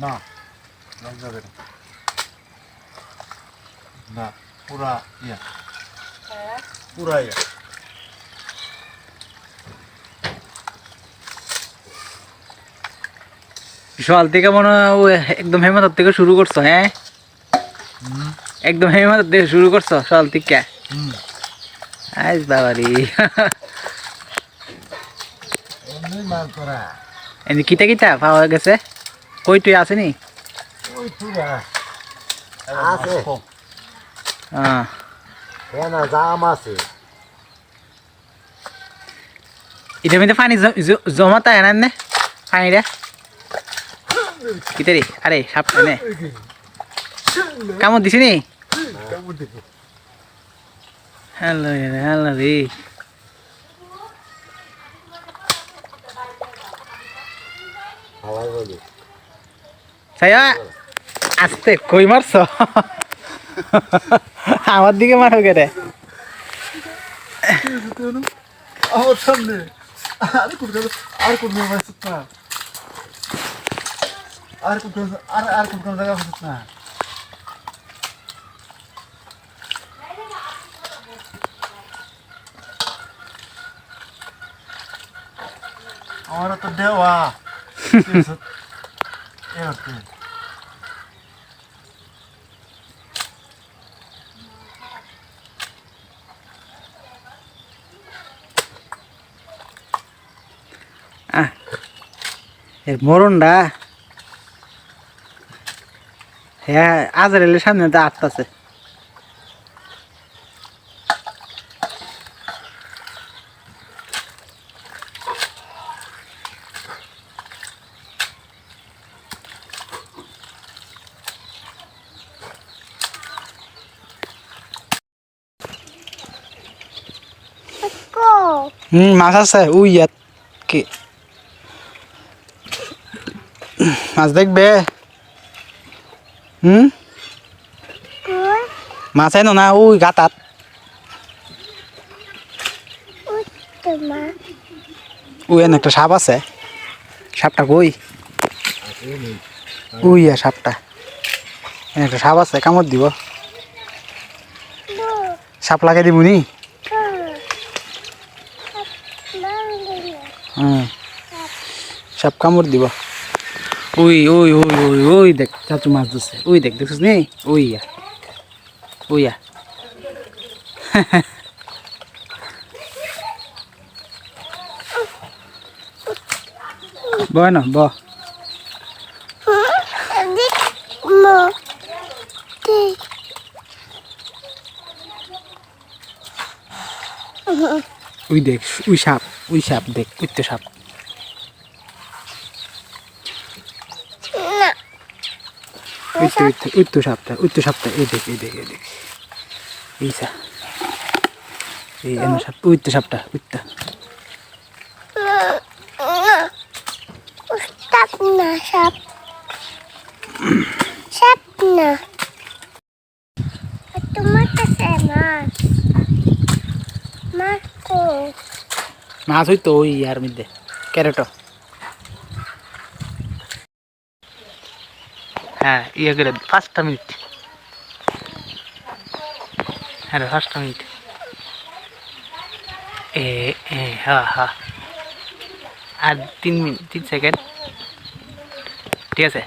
না রং যাবে না। না পুরা ইয়া। পুরা ইয়া। সকাল থেকে মনে হয় একদম হেমাতর থেকে শুরু করছ হ্যাঁ? একদম হেমাতর থেকে শুরু করছ সকাল থেকে আজ বাবারি। মাছ ধরা এমনি কিতা কিতা? পাওয়া গেছে। কই তুই আসেনি আছে। হ্যাঁ এনা জাম আছে। এটা মধ্যে পানি জমা তাই না নে? পানি রে কিতারি আরে সাপটা নে? কামড় দিছি নি? হ্যালো হ্যালো রে আস্তে কই মারছ? আমার দিকে মারো কে রে। আমার সামনে। আর কোন আর কোন না। আর কোন আর আর কোন কোন জায়গা হচ্ছে না। আমার তো দেওয়া। এর মরণটা। হ্যাঁ আজারেলের সামনে তো আটতাছে হুম, মাছ আছে। উই, ইয়াত কি? মাছ দেখবে? হুম? মাছ আইনো না? ওই গাতাত। ওই এনে একটা সাপ আছে। সাপটা কই? আর সাপটা। এনে একটা সাপ আছে, কামড় দিব। সাপ লাগাই দিব নি? হুম সাপ কামড় দিব। ওই ওই ওই ওই ওই দেখ চাচু মাছ ধরছে। ওই দেখ দেখছিস নি? ওই ইয়া। ওই ইয়া। বয় না ব। ওই দেখ ওই সাপ। ওই সাপ দেখ ওই সাপ ওই তো ওই তো সাপটা ওই তো সাপটা এই দেখ এই দেখ এই দেখ এই সা এই এনে সাপ ওই তো সাপটা ওই তো Stop na, shop. Shop na. At tumatas eh, mas. Marco. মাছ হইতো ওই ইয়ার মধ্যে, ক্যারেটো। হ্যাঁ ইয়ে করে পাঁচটা মিনিট। হ্যাঁ রে, পাঁচটা মিনিট। এ হ্যাঁ হ্যাঁ আর তিন মিনিট, তিন সেকেন্ড। ঠিক আছে।